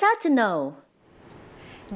that's hard to know.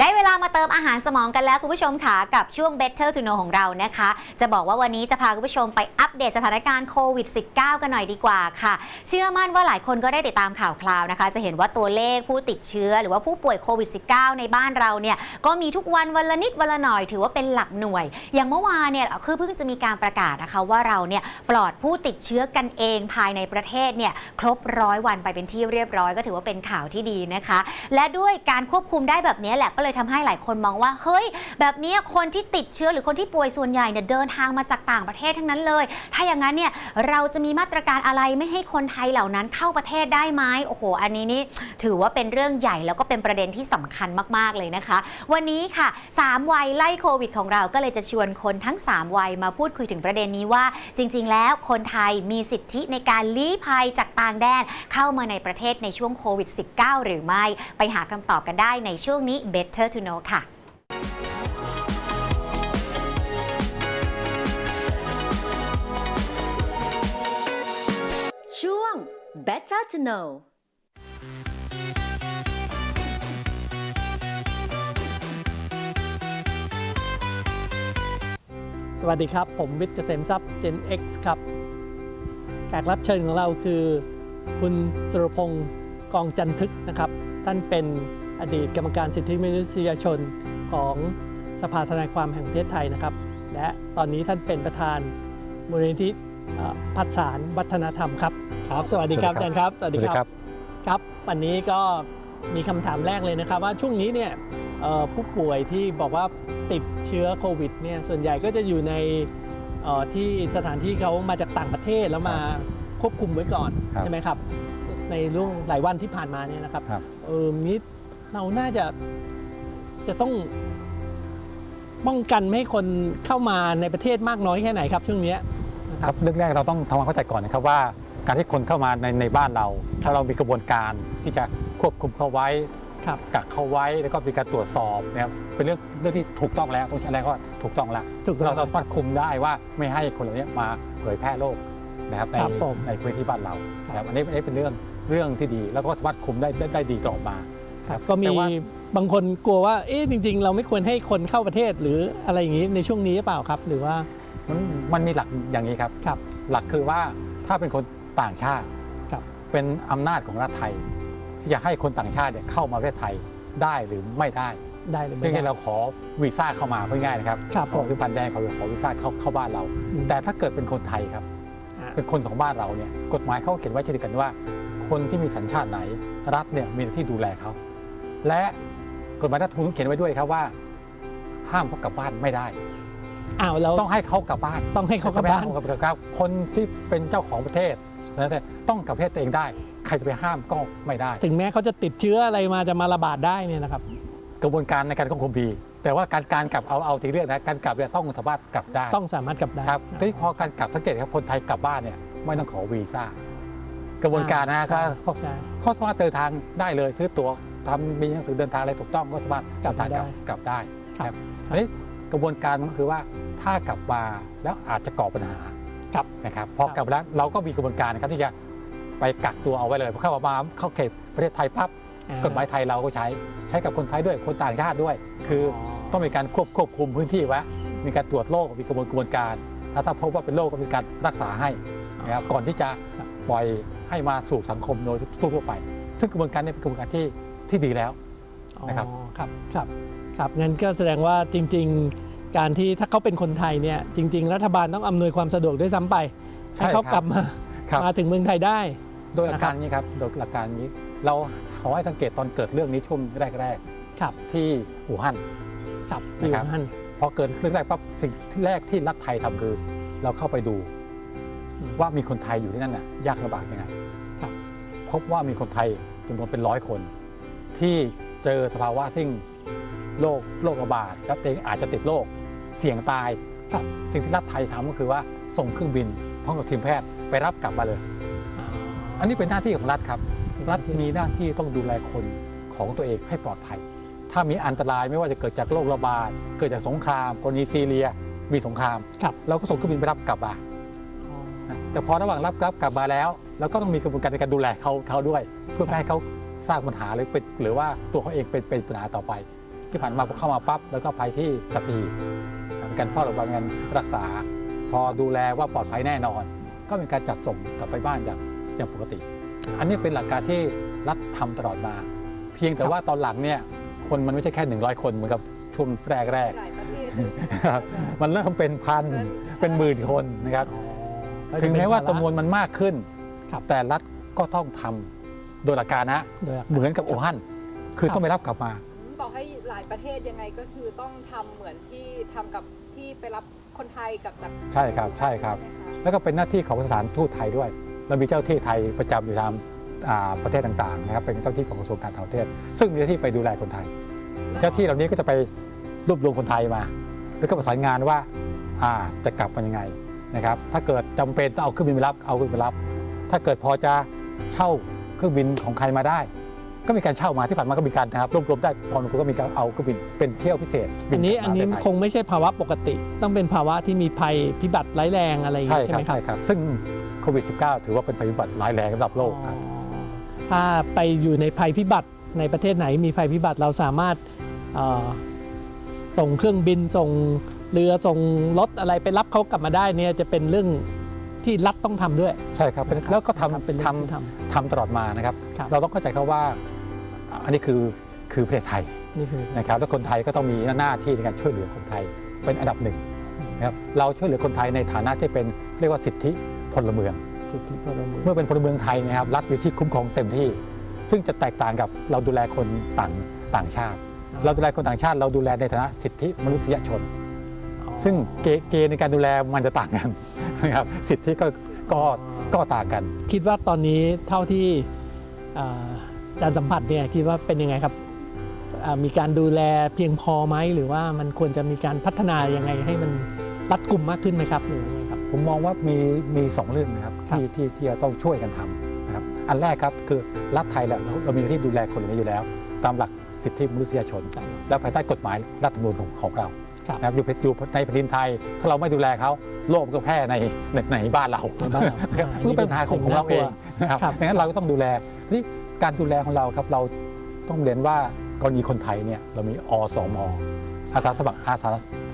ได้เวลามาเติมอาหารสมองกันแล้วคุณผู้ชมค่ะกับช่วง Better to Know ของเรานะคะ จะบอกว่าวันนี้จะพาคุณผู้ชมไปอัปเดตสถานการณ์โควิด -19 กันหน่อยดีกว่าค่ะ เชื่อมั่นว่าหลายคนก็ได้ติดตามข่าวคราวนะคะ จะเห็นว่าตัวเลขผู้ติดเชื้อ หรือว่าผู้ป่วยโควิด -19 ในบ้านเราเนี่ยก็มีทุกวันวันละนิดวันละหน่อยถือว่าเป็นหลักหน่วย อย่างเมื่อวานเนี่ยคือเพิ่งจะมีการประกาศนะคะว่าเราเนี่ยปลอดผู้ติดเชื้อกันเองภายในประเทศเนี่ยครบร้อยวันไปเป็นที่เรียบร้อยก็ถือว่าเป็นข่าวที่ดีนะคะ และด้วยการควบคุมได้แบบนี้แหละก็เลยทำให้หลายคนมองว่า เฮ้ย แบบนี้คนที่ติดเชื้อหรือคนที่ป่วยส่วนใหญ่เนี่ยเดินทางมาจากต่างประเทศทั้งนั้นเลย ถ้าอย่างนั้นเนี่ยเราจะมีมาตรการอะไรไม่ให้คนไทยเหล่านั้นเข้าประเทศได้ไหมโอ้โห อันนี้นี่ถือว่าเป็นเรื่องใหญ่แล้วก็เป็นประเด็นที่สำคัญมาก ๆ เลยนะคะ วันนี้ค่ะ 3 วัยไล่โควิดของเราก็เลยจะชวนคนทั้ง 3 วัยมาพูดคุยถึงประเด็นนี้ว่า จริง ๆ แล้วคนไทยมีสิทธิในการลี้ภัยจากต่างแดนเข้ามาในประเทศในช่วงโควิด -19 หรือไม่ ไปหาคำตอบกันได้ในช่วงนี้ Better to know ค่ะช่วง Better to know สวัสดีครับ ผมวิทย์เกษมทรัพย์ Gen X ครับ แขกรับเชิญของเราคือ คุณสุรพงศ์กองจันทึกนะครับ ท่านเป็น อดีตกรรมการสิทธิมนุษยชนของสภาทนายความแห่งประเทศไทยนะครับ และตอนนี้ท่านเป็นประธานมูลนิธิเอ่อพัฒสารวัฒนธรรมครับครับ สวัสดีครับสวัอาสดีจารครับย์ครับ สวัสดีครับครับ วันนี้ก็มีคำถามแรกเลยนะครับ ว่าช่วงนี้เนี่ยเอ่อผู้ป่วยที่บอกว่าติดเชื้อโควิดเนี่ยส่วนใหญ่ก็จะอยู่ในเอ่อที่สถานที่เขามาจากต่างประเทศแล้วมาควบคุมไว้ก่อนครับใช่ไหมครับ ในเรื่องหลายวันที่ผ่านมาเนี่ยนะครับครับเออนี้ เราน่าจะจะต้องป้องกันไม่ให้คนเข้ามาในประเทศมากน้อยแค่ไหนครับช่วงเนี้ยนะคครัรับบเรื่องแรกเราต้องทำความเข้าใจก่อนนะครับว่า การที่คนเข้ามาในในบ้านเรา ถ้าเรามีกระบวนการที่จะควบคุมเขาไว้ครับ กักเขาไว้แล้วก็มีการตรวจสอบนะครับเป็นเรื่องเรื่องที่ถูกต้องแล้วต้องใช้แรงว่าถูกต้องแล้ว ถูกต้อเรางเราสามารถคุมได้ว่าไม่ให้คนเหล่านี้มาเผยแพร่โรคนะครับในครับผมในพื้นที่บ้านเราครับ นะครับอันนี้อันนี้เป็นเรื่องเรื่องที่ดี แล้วก็สามารถคุมได้ได้ได้ดีต่อมา ครับก็มีแต่ว่าบางคนกลัวว่าเอ๊ะจริง ๆ เราไม่ควรให้คนเข้าประเทศหรืออะไรอย่างนี้ในช่วงนี้หรือเปล่าครับ หรือว่ามันมันมีหลักอย่างนี้ครับครับ หลักคือว่าถ้าเป็นคนต่างชาติครับเป็นอำนาจของรัฐไทย ที่จะให้คนต่างชาติเนี่ยเข้ามาประเทศไทยได้หรือไม่ได้ได้หรือเพียไม่งแค่ได้เราขอวีซ่าเข้ามาเพื่อง่ายนะครับครับขอผมคือพันแดงเขาขอวีซ่าเข้าเข้าบ้านเราอืมแต่ถ้าเกิดเป็นคนไทยครับอ่าเป็นคนของบ้านเราเนี่ยกฎหมายเขาเขียนไว้เช่นเดียวกันว่า คนที่มีสัญชาติไหนรัฐเนี่ยมีหน้าที่ดูแลเขา และกฎหมายรัฐธรรมนูญเขียนไว้ด้วยครับว่า ห้ามเขากลับบ้านไม่ได้ อ้าวเราต้องให้เขากลับบ้านต้องให้เขากลับบ้าน จะไปห้มกับครับคนที่เป็นเจ้าของประเทศนะต้องกลับประเทศตัวเองได้ ใครจะไปห้ามก็ไม่ได้ ถึงแม้เขาจะติดเชื้ออะไรมาจะมาระบาดได้เนี่ยนะครับ กระบวนการในการควบคุมมีแต่ว่าการการกลับเอาเอาทีเรื่องนะการกลับเนี่ยต้องสามารถกลับได้ต้องสามารถกลับได้ครับทีนี้พอการกลับสังเกตครับคนไทยกลับบ้านเนี่ยไม่ต้องขอวีซ่ากระบวนการนะก็ก็ใช่เขาสามารถเดินทางได้เลยซื้อตั๋ว ทำมีหนังสือเดินทางอะไรถูกต้องก็สามารถกลับเดินทางได้กลับได้ครับอันนี้กระบวนการมันก็คือว่าถ้ากลับมาแล้วอาจจะก่อปัญหาครับนะครับพอกลับมาแล้วเราก็มีกระบวนการนะครับที่จะไปกักตัวเอาไว้เลยพอเข้ามาเข้าเขตประเทศไทยปั๊บอ่ากฎหมายไทยเราก็ใช้ใช้กับคนไทยด้วยคนต่างชาติด้วย คือต้องมีการควบควบคุมพื้นที่ไว้มีการตรวจโรคมีกระบวนกระบวนการแล้วถ้าพบว่าเป็นโรคก็มีการรักษาให้นะครับก่อนที่จะครับปล่อยให้มาสู่สังคมโดยทั่วๆไป ซึ่งกระบวนการนี้เป็นกระบวนการที่ ที่ดีแล้วนะครับอ๋อครับครับครับงั้นก็แสดงว่าจริง ๆ การที่ถ้าเขาเป็นคนไทยเนี่ยจริง ๆ รัฐบาลต้องอำนวยความสะดวกด้วยซ้ำไปให้เขากลับมาครับมาถึงเมืองไทยได้ โดยหลักการนี้ครับโดยหลักการนี้ เราขอให้สังเกตตอนเกิดเรื่องนี้ช่วงแรกครับๆที่อู่ฮั่นครับนะอยู่ครับฮั่นพอเกิดเรื่องแรกปั๊บสิ่งที่แรกที่รัฐไทยทำคือ เราเข้าไปดูอืมว่ามีคนไทยอยู่ที่นั่นน่ะยากลำบากยังไงครับพบว่ามีคนไทยจำนวนเป็นร้อยคน ที่เจอสภาวะซึ่งโรคโรคระบาด แล้วตัวเองอาจจะติดโรคเสี่ยงตายครับสิ่งที่รัฐไทยทำก็คือว่าส่งเครื่องบินพร้อมกับทีมแพทย์ไปรับกลับมาเลย อันนี้เป็นหน้าที่ของรัฐครับ รัฐมีหน้าที่ต้องดูแลคนของตัวเองให้ปลอดภัย ถ้ามีอันตรายไม่ว่าจะเกิดจากโรคระบาด เกิดจากสงครามกรณีซีเรีย มีสงครามครับเราก็ส่งเครื่องบินไปรับกลับมานะแต่พอระหว่างรับรับกลับมาแล้ว เราก็ต้องมีกระบวนการในการดูแลเขาเขาด้วย เพื่อไม่ให้เขา สร้างปัญหาหรือเป็นหรือว่าตัวเขาเองเป็นเป็นปัญหาต่อไป ที่ผ่านมาพอเข้ามาปั๊บแล้วก็ไปที่สตีเป็นการเฝ้าระวังการรักษา พอดูแลว่าปลอดภัยแน่นอน ก็เป็นการจัดส่งกลับไปบ้านอย่างอย่างปกติ อันนี้เป็นหลักการที่รัฐทำตลอดมา เพียงแต่ว่าตอนหลังเนี่ยคนมันไม่ใช่แค่ 100 คนเหมือนกับช่วงแรกแรกมันเริ่มเป็นพันเป็นหมื่นคนนะครับ ถึงแม้ว่าจำนวนมันมากขึ้น แต่รัฐก็ต้องทำ โดยหลักการนะโดยหลักเหมือนกับโอฮั่นคือครับต้องไปรับกลับมา ต่อให้หลายประเทศยังไงก็คือต้องทำเหมือนที่ทำกับที่ไปรับคนไทยกับจากใช่ครับใช่ครับ ไหมะ แล้วก็เป็นหน้าที่ของสถานทูตไทยด้วย เรามีเจ้าที่ไทยประจำอยู่ตามอ่าประเทศต่างๆนะครับเป็นเจ้าที่ของกระทรวงการต่างประเทศ ซึ่งมีหน้าที่ไปดูแลคนไทย เจ้าที่เหล่านี้ก็จะไปรวบรวมคนไทยมา แล้วก็ประสานงานว่าอ่าจะกลับมายังไงนะครับถ้าเกิดจำเป็นต้องเอาเครื่องบินไปรับเอาเครื่องบินไปรับ ถ้าเกิดพอจะเช่า เครื่องบินของใครมาได้ ก็มีการเช่ามาที่ผ่านมาก็มีการนะครับรวบรวมได้พอสมควรก็มีการเอาเครื่องบินเป็นเที่ยวพิเศษบิอันนี้กลับอันนี้มาประเทศไทยคงไม่ใช่ภาวะปกติ ต้องเป็นภาวะที่มีภัยพิบัติร้ายแรงอะไรอย่างใช่นี้ใช่ครับไหมครับใช่ครับ ซึ่งโควิด -19 ถือว่าเป็นภัยพิบัติร้ายแรงระดับโลกครับอ๋อถ้าไปอยู่ในภัยพิบัติในประเทศไหนมีภัยพิบัติเราสามารถเอ่อส่งเครื่องบินส่งเรือส่งรถอะไรไปรับเขากลับมาได้เนี่ยจะเป็นเรื่อง ที่รัฐต้องทำด้วย ใช่ครับเป็นแล้วก็ทำเป็นเรื่ทองที่ทำทำตลอดมานะครับครับ เราต้องเข้าใจเขาว่าอันนี้คือคือประเทศไทยำนี่คือนะครับแล้วคนไทยก็ต้องมีหน้าที่ในการช่วยเหลือคนไทยเป็นอันดับหนึ่งนะครับเราช่วยเหลือคนไทยในฐานะที่เป็นเรียกว่าสิทธิพลเมืองสิทธิพลเมืองเมื่อเป็นพลเมืองไทยนะครับรัฐมีที่คุ้มครองเต็มที่ ซึ่งจะแตกต่างกับเราดูแลคนต่างต่างชาติ เราดูแลคนต่างชาติ เราดูแลในฐานะสิทธิมนุษยชนอ๋อซึ่งเกเกณฑ์ในการดูแลมันจะต่างกัน นะครับสิทธิก็ก็ก็ต่างกัน คิดว่าตอนนี้เท่าที่อ่าอาจารย์สัมผัสเนี่ยคิดว่าเป็นยังไงครับอ่ามีการดูแลเพียงพอไหมหรือว่ามันควรจะมีการพัฒนายังไงให้มันรัดกุมมากขึ้นไหมครับหรือยังไงครับผมมองว่ามีมีสองเรื่องนะครับครับที่ที่ที่เราต้องช่วยกันทำนะครับอันแรกครับคือรัฐไทยแหละเราเรามีหน้าที่ดูแลคนเหล่านี้อยู่แล้ว ตามหลักสิทธิมนุษยชน และภายใต้กฎหมายรัฐธรรมนูญของของเราครับนะครับอยู่อยู่ในแผ่นดินไทย ถ้าเราไม่ดูแลเขา โรคก็แพร่ในในในบ้านเราในบ้านเรานะครับอ่ามันก็เป็นปัญหาของของเราเองนะครับครับดังนั้นเราก็ต้องดูแลทีนี่การดูแลของเราครับเราต้องเรียนว่ากรณีคนไทยเนี่ยเรามีอสมอาสาสมัครอาสา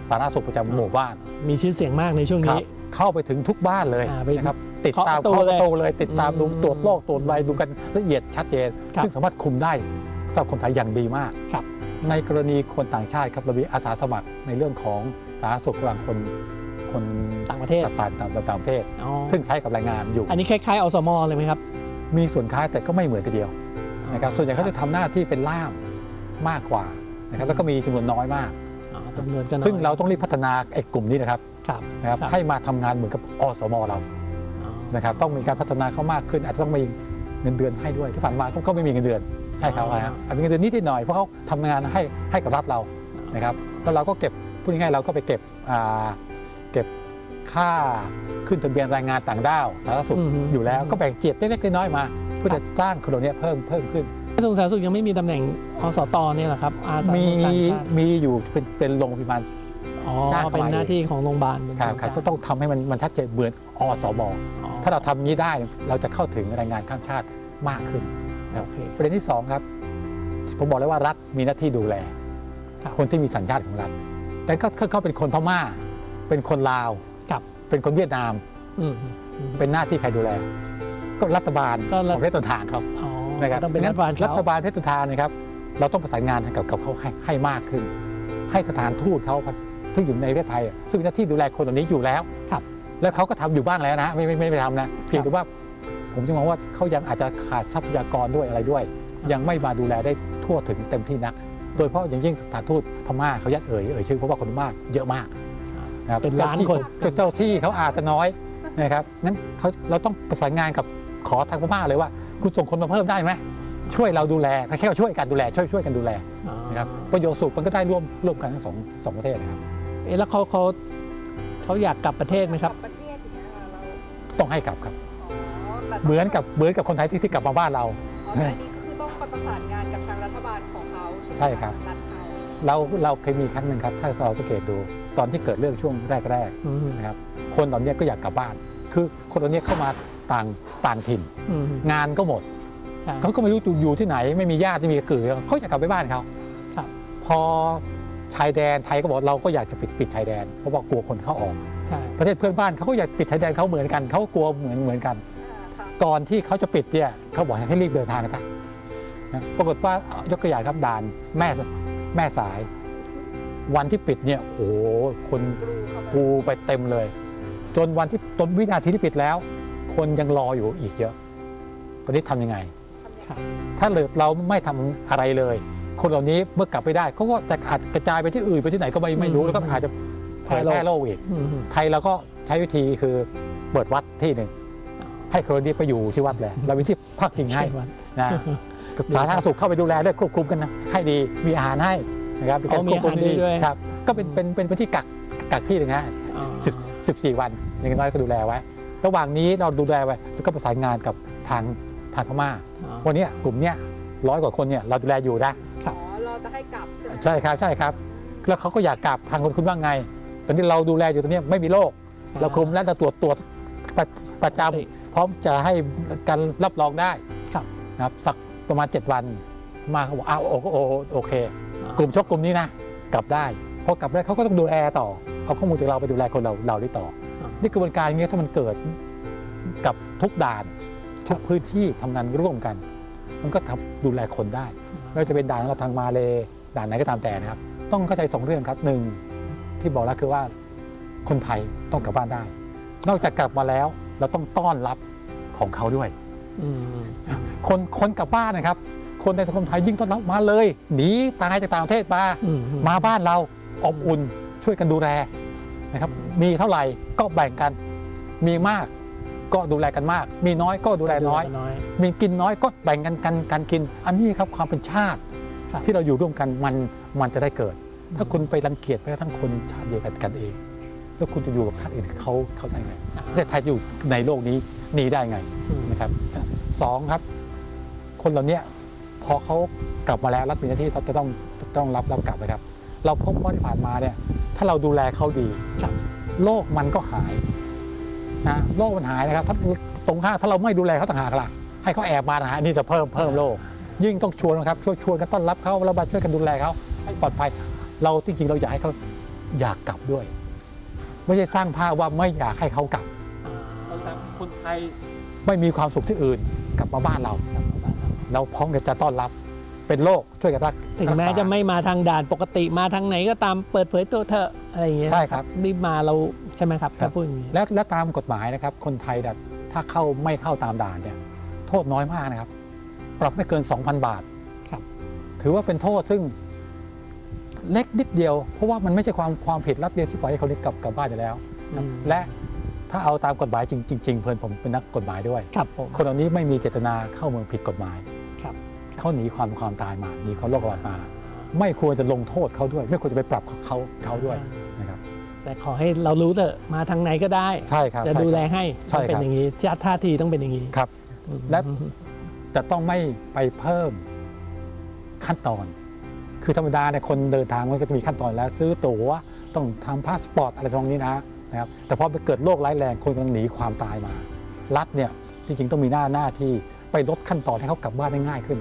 สาธารณสุขประจำหมู่บ้าน มีชื่อเสียงมากในช่วงครันี้บเข้าไปถึงทุกบ้านเลยอ่าไปนะครับติดตามเคาะประตูเข้าประตูเลยติดตามดูอืมตรวจโรคตรวจอะไรดูกันละเอียดชัดเจนครับซึ่งสามารถคุมได้สำหรับคนไทยอย่างดีมากครับในกรณีคนต่างชาติครับเรามีอาสาสมัครในเรื่องของสาธารณสุขกลางคน คนต่างประเทศต่างต่างต่างประเทศอ๋อซึ่งใช้กับแรงงานอยู่ อันนี้คล้ายๆอสมเลยไหมครับ มีส่วนคล้ายแต่ก็ไม่เหมือนทีเดียวนะครับส่วนใหญ่เขาจะทำหน้าที่เป็นล่ามมากกว่านะครับแล้วก็มีจำนวนน้อยมากอ๋อจำนวนก็น้อยซึ่งเราต้องรีบพัฒนาไอ้กลุ่มนี้นะครับครับนะครับครับให้มาทำงานเหมือนกับอสมเราอ๋อนะครับต้องมีการพัฒนาเขามากขึ้น อาจจะต้องมีเงินเดือนให้ด้วยที่ผ่านมาเขาก็ไม่มีเงินเดือนให้เขาอ๋อนะครับอาจจะมีเงินเดือนนิดหน่อยเพราะเขาทำงานให้ให้กับรัฐเรานะครับแล้วเราก็เก็บพูดง่ายๆเราก็ไปเก็บอ่า เก็บค่าขึ้นทะเบียนแรงงานต่างด้าวสาธารณสุขอือฮึ อยู่แล้วก็แบ่งเจียดเล็กๆน้อยๆมาเพื่อจะจ้างคนเหล่านี้เพิ่มเพิ่มขึ้น กระทรวงสาธารณสุขยังไม่มีตำแหน่งอสตเนี่ยเหรอครับอาสามีต่างชาติมีอยู่เป็นเป็นโรงพยาบาล อ๋อจ้างเข้ามา เป็นหน้าที่ของโรงพยาบาลเป็นครับครับโงก็กาต้องทำให้มันมันชัดเจนเหมือนอสมอ๋อถ้าเราทำนี้ได้เราจะเข้าถึงแรงงานข้ามชาติมากขึ้น โอเค ประเด็นที่สองครับ ผมบอกแล้วว่ารัฐมีหน้าที่ดูแล ครับ คนที่มีสัญชาติของรัฐ แต่ก็ก็เป็นคนพม่า เป็นคนลาวครับเป็นคนเวียดนาม อืมอืม เป็นหน้าที่ใครดูแล ก็รัฐบาลก็รัขฐ องประเทศต้นทางเขาอ๋อนะครับต้องเป็นรัฐบาลรัเขาฐบาลประเทศต้นทางนะครับเราต้องประสานงานกับกับเขาให้ให้มากขึ้น ให้สถานทูตเขาที่อยู่ในประเทศไทยอะซึ่งมีหน้าที่ดูแลคนเหล่านี้อยู่แล้วครับแล้วเขาก็ทำอยู่บ้างแล้วนะไม่ไม่ไม่ไม่ไปทำนะเพียงแต่ว่าผมจะมองว่าเขายังอาจจะขาดทรัพยากรด้วยอะไรด้วยยังไม่มาดูแลได้ทั่วถึงเต็มที่นัก โดยเฉพาะอย่างยิ่งสถานทูตพม่าเขายัดเอ่ยเอ่ยชื่อเพราะว่าคนพม่าเยอะมากะครับเป็นล้านคนเจ้าที่เขาอาจจะน้อยนะครับงั้นเขาเราต้องประสานงานกับขอทางพม่าเลยว่า คุณส่งคนมาเพิ่มได้ไหมช่วยเราดูแลแค่ว่าช่วยกันดูแล ช่วยช่วยกันดูแลอ๋อนะครับประโยชน์สุขมันก็ได้ร่วมร่วมกันทั้งสองสองประเทศนะครับเอ๊ะแล้วเขาเขาเขาอยากกลับประเทศไหมครับกับประเทศอย่างเงี้ยค่ะเราต้องให้กลับครับอ๋อแต่ต้งเหมือนกับเหมือนกับคนไทยที่ที่กลับมาบ้านเราอ๋อแต่อันนี้ก็คือต้องไปประสานงานกับทางรัฐบาลของเขาใช่ไหมะใช่ครับรัฐเขาเราเราเคยมีครั้งหนึ่งครับ ถ้าเราสังเกตดู ตอนที่เกิดเรื่องช่วงแรกอืมๆนะครับคนเหล่านี้ก็อยากกลับบ้าน คือคนเหล่านี้เข้ามาต่างต่างถิ่นอืมงานก็หมดใช่เขาก็ไม่รู้อยู่ที่ไหน ไม่มีญาติไม่มีเกือเขาจะกลับไปบ้านเขาครับพอชายแดนไทยก็บอกเราก็อยากจะปิดปิดชายแดน เพราะว่ากลัวคนเข้าออกใช่ประเทศเพื่อนบ้านเขาก็อยากปิดชายแดนเขาเหมือนกันเขาก็กลัวเหมือนเหมือนกันอ่าค่ะก่อนที่เขาจะปิดเนี่ยเขาบอกให้รีบเดินทางกันซะนะปรากฏว่ายกตัวอย่างครับด่านแม่สแม่สาย วันที่ปิดเนี่ยโอ้โหคนกรูเข้ามากูไปเต็มเลย จนวันที่จนวินาทีที่ปิดแล้ว คนยังรออยู่อีกเยอะ ตอนนี้ทำยังไงทำยังครับไง ถ้าเราไม่ทำอะไรเลย คนเหล่านี้เมื่อกลับไปได้เขาก็จะอาจกระจายไปที่อื่นไปที่ไหนก็ไม่ไม่รู้อืมแล้วก็อาจจะเผยแพร่โรคอีกอืมไทยเราก็ใช้วิธีคือเปิดวัดที่หนึ่งให้คนนี้ไปอยู่ที่วัดเลยเรามีที่พักพิงให้ใช่วันนะสาธารณสุขเข้าไปดูแลด้วยควบคุมกันนะให้ดีมีอาหารให้ นะครับมีการอ๋อมีควบคุมอาหารที่ดีด้วยครับก็เป็นเป็นเป็นพื้นที่กักกักที่หนึ่งฮะอ๋อสิบสิบสี่วันอย่างน้อยก็ดูแลไว้ ระหว่างนี้เราดูแลไว้แล้วก็ประสานงานกับทางทางพม่าอ๋อวันเนี้ยกลุ่มเนี้ยร้อยกว่าคนเนี่ยเราดูแลอยู่นะอ๋อเราจะให้กลับใช่ไหมใช่ครับใช่ครับ แล้วเขาก็อยากกลับทางคนคุณว่าไง ตอนนี้เราดูแลอยู่ตรงนี้ยไม่มีโรคเราคุมและเราตรวจตรวจประประจปกติำพร้อมจะให้การรับรองได้ครับนะครับสักประมาณ 7 วันมาเขาบอกอ้าวโอโอโอโอเคอ๋อ กลุ่มชกกลุ่มนี้นะกลับได้พอกลับได้เขาก็ต้องดูแลต่อเอาข้อมูลจากเราไปดูแลคนเราเราได้ต่ออ๋อนี่กระบวนการอย่างนี้ยถ้ามันเกิดกับทุกด่านทุกพื้นที่ทำงานร่วมกัน มันก็ทำดูแลคนได้ไม่ว่าจะเป็นด่านของเราทางมาเลด่านไหนก็ตามแต่นะครับ ต้องเข้าใจสองเรื่องครับหนึ่งที่บอกแล้วคือว่าคนไทยต้องกลับบ้านได้ นอกจากกลับมาแล้วเราต้องต้อนรับของเขาด้วยอืมคนคนกลับบ้านนะครับ คนในสังคมไทยยิ่งต้อนรับมาเลยหนีตายจากต่างประเทศมาอืมมาบ้านเราอบอุ่นช่วยกันดูแลนะครับมีเท่าไหร่ก็แบ่งกัน มีมากก็ดูแลกันมาก มีน้อยก็ดูแลน้อยน้อยมีกินน้อยก็แบ่งกันกันการกิน อันนี้ครับความเป็นชาติครับที่เราอยู่ร่วมกันมันมันจะได้เกิด ถ้าคุณไปรังเกียจแม้กระทั่งคนชาติเดียวกันกันเอง แล้วคุณจะอยู่กับชาติอื่นเขาเขาได้ไงประเทศไทยอยู่ในโลกนี้หนีได้ไงอืมนะครับสองครับ คนเหล่าเนี้ย พอเขากลับมาแล้วรัฐมีหน้าที่จะต้องต้องรับรับกลับนะครับ เราพบว่าที่ผ่านมาเนี่ยถ้าเราดูแลเขาดีครับโรคมันก็หายนะโรคมันหายนะครับถ้าตรงข้ามถ้าเราไม่ดูแลเขาต่างหากล่ะให้เขาแอบมานะฮะอันนี่จะเพิ่มเพิ่มโรคยิ่งต้องชวนนะครับช่วยชวนกันต้อนรับเขาแล้วมาช่วยกันดูแลเขาให้ปลอดภัย เราจริงๆเราอยากให้เขาอยากกลับด้วย ไม่ใช่สร้างภาพว่าไม่อยากให้เขากลับอ่าเราสร้างคนไทยไม่มีความสุขที่อื่นกลับมาบ้านเรา เราพร้อมกันจะต้อนรับเป็นโรคช่วยกันรักถึงแม้รักษาจะไม่มาทางด่านปกติมาทางไหนก็ตามเปิดเผยตัวเธอะอะไรอย่างเงี้ยใช่ครับรีบมาเราใช่ไหมครับครัถ้าบพูดอย่างนี้และและตามกฎหมายนะครับ คนไทยแบบถ้าเข้าไม่เข้าตามด่านเนี่ยโทษน้อยมากนะครับ ปรับไม่เกิน 2,000 บาทครับ ถือว่าเป็นโทษซึ่งเล็กนิดเดียว เพราะว่ามันไม่ใช่ความความผิดรัดเดียวที่ปล่อยให้เขาได้กลับกลับบ้านอยู่แล้วอืมและถ้าเอาตามกฎหมายจริงจริงๆเพื่อนผมเป็นนักกฎหมายด้วยครับผมคนเหล่านี้ไม่มีเจตนาเข้าเมืองผิดกฎหมายครับ เขาหนีความความตายมาหนีความโรคระบาดมา ไม่ควรจะลงโทษเขาด้วย ไม่ควรจะไปปรับเขาเขาด้วยนะครับ แต่ขอให้เรารู้เถอะมาทางไหนก็ได้ใช่ครับจะใช่ดูแลครับให้ใช่ต้องเป็นครับอย่างนี้ท่าทีต้องเป็นอย่างนี้ครับอืมและจะต้องไม่ไปเพิ่มขั้นตอน คือธรรมดาเนี่ยคนเดินทางมันก็จะมีขั้นตอนแล้ว ซื้อตั๋วต้องทำพาสปอร์ตอะไรตรงนี้นะนะครับแต่พอไปเกิดโรคร้ายแรงคนกำลังหนีความตายมา รัฐเนี่ยจริงๆต้องมีหน้าหน้าที่ไปลดขั้นตอนให้เขากลับบ้านได้ง่ายขึ้น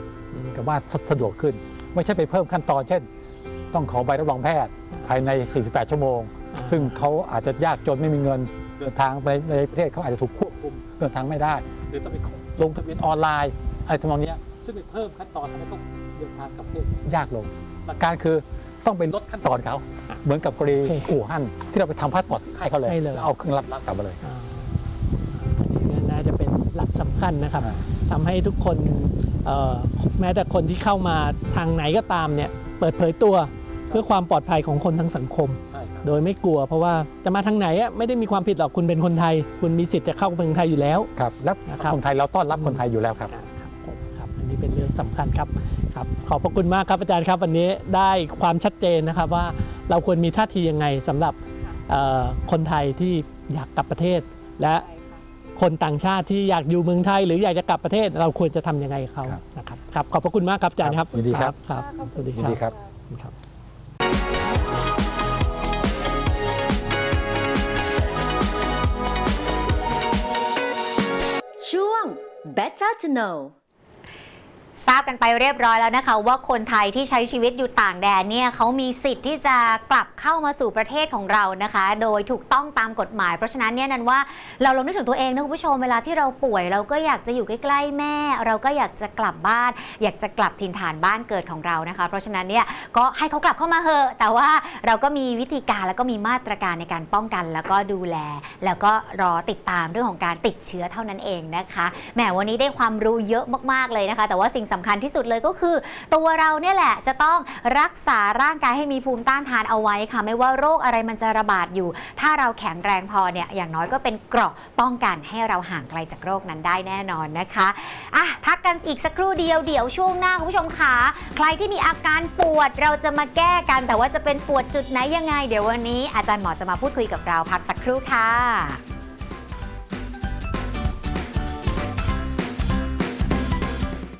กลับบ้านสะดวกขึ้น ไม่ใช่ไปเพิ่มขั้นตอน เช่น ต้องขอใบรับรองแพทย์ภายใน 48 ชั่วโมงอ่าซึ่งเขาอาจจะยากจนไม่มีเงินเดินทางไปในประเทศเขาอาจจะถูกควบคุมเดินทางไม่ได้ หรือต้องไปลงทะเบียนออนไลน์อะไรทำนองเนี้ยซึ่งไปเพิ่มขั้นตอนทำให้เขาเดินทางกลับประเทศยากลงหลักการคือต้องไปลดขั้นตอนเขาเหมือนกับกรณีอู่ฮั่นที่เราไปทำพาสปอร์ตให้เขาเลยให้เลยแล้วเอาเครื่องรับรับกลับมาเลยอ่าอันนี้น่าจะเป็นหลักสำคัญนะครับอ่าทำให้ทุกคนเอ่อ แม้แต่คนที่เข้ามาทางไหนก็ตามเนี่ยเปิดเผยตัวเพื่อความปลอดภัยของคนทั้งสังคมใช่ครับโดยไม่กลัวเพราะว่าจะมาทางไหนอะไม่ได้มีความผิดหรอกคุณเป็นคนไทย คุณมีสิทธิ์จะเข้าเมืองไทยอยู่แล้วครับและนะครับคนไทยเราต้อนรับคนไทยอยู่แล้วครับครับผมครับอันนี้เป็นเรื่องสำคัญครับครับ ขอบพระคุณมากครับอาจารย์ครับ วันนี้ได้ความชัดเจนนะครับว่าเราควรมีท่าทียังไงสำหรับเอ่อคนไทยที่อยากกลับประเทศและใช่ ค่ะคนต่างชาติที่อยากอยู่เมืองไทย หรืออยากจะกลับประเทศเราควรจะทำยังไงกับเขาครับนะครับครับขอบพระคุณมากครับอาจารย์ครับยินดีครับครับขอบสคุณวัสดียินดีครับครับช่วง Better to know ทราบกันไปเรียบร้อยแล้วนะคะ ว่าคนไทยที่ใช้ชีวิตอยู่ต่างแดนเนี่ยเขามีสิทธิ์ที่จะกลับเข้ามาสู่ประเทศของเรานะคะ โดยถูกต้องตามกฎหมาย เพราะฉะนั้นเนี่ยนันว่าเราลองนึกถึงตัวเองนะคุณผู้ชมเวลาที่เราป่วยเราก็อยากจะอยู่ใกล้ๆแม่ เราก็อยากจะกลับบ้าน อยากจะกลับถิ่นฐานบ้านเกิดของเรานะคะ เพราะฉะนั้นเนี่ยก็ให้เขากลับเข้ามาเหอะแต่ว่าเราก็มีวิธีการแล้วก็มีมาตรการในการป้องกัน แล้วก็ดูแล แล้วก็รอติดตามเรื่องของการติดเชื้อเท่านั้นเองนะคะแหมวันนี้ได้ความรู้เยอะมากๆเลยนะคะ แต่ว่าสิ่งสำคัญที่สุดเลยก็คือ ตัวเราเนี่ยแหละจะต้องรักษาร่างกายให้มีภูมิต้านทานเอาไว้ค่ะ ไม่ว่าโรคอะไรมันจะระบาดอยู่ ถ้าเราแข็งแรงพอเนี่ยอย่างน้อยก็เป็นเกราะป้องกันให้เราห่างไกลจากโรคนั้นได้แน่นอนนะคะอะพักกันอีกสักครู่เดียวเดี๋ยวช่วงหน้าคุณผู้ชมค่ะใครที่มีอาการปวดเราจะมาแก้กัน แต่ว่าจะเป็นปวดจุดไหนยังไง เดี๋ยววันนี้อาจารย์หมอจะมาพูดคุยกับเราพักสักครู่ค่ะ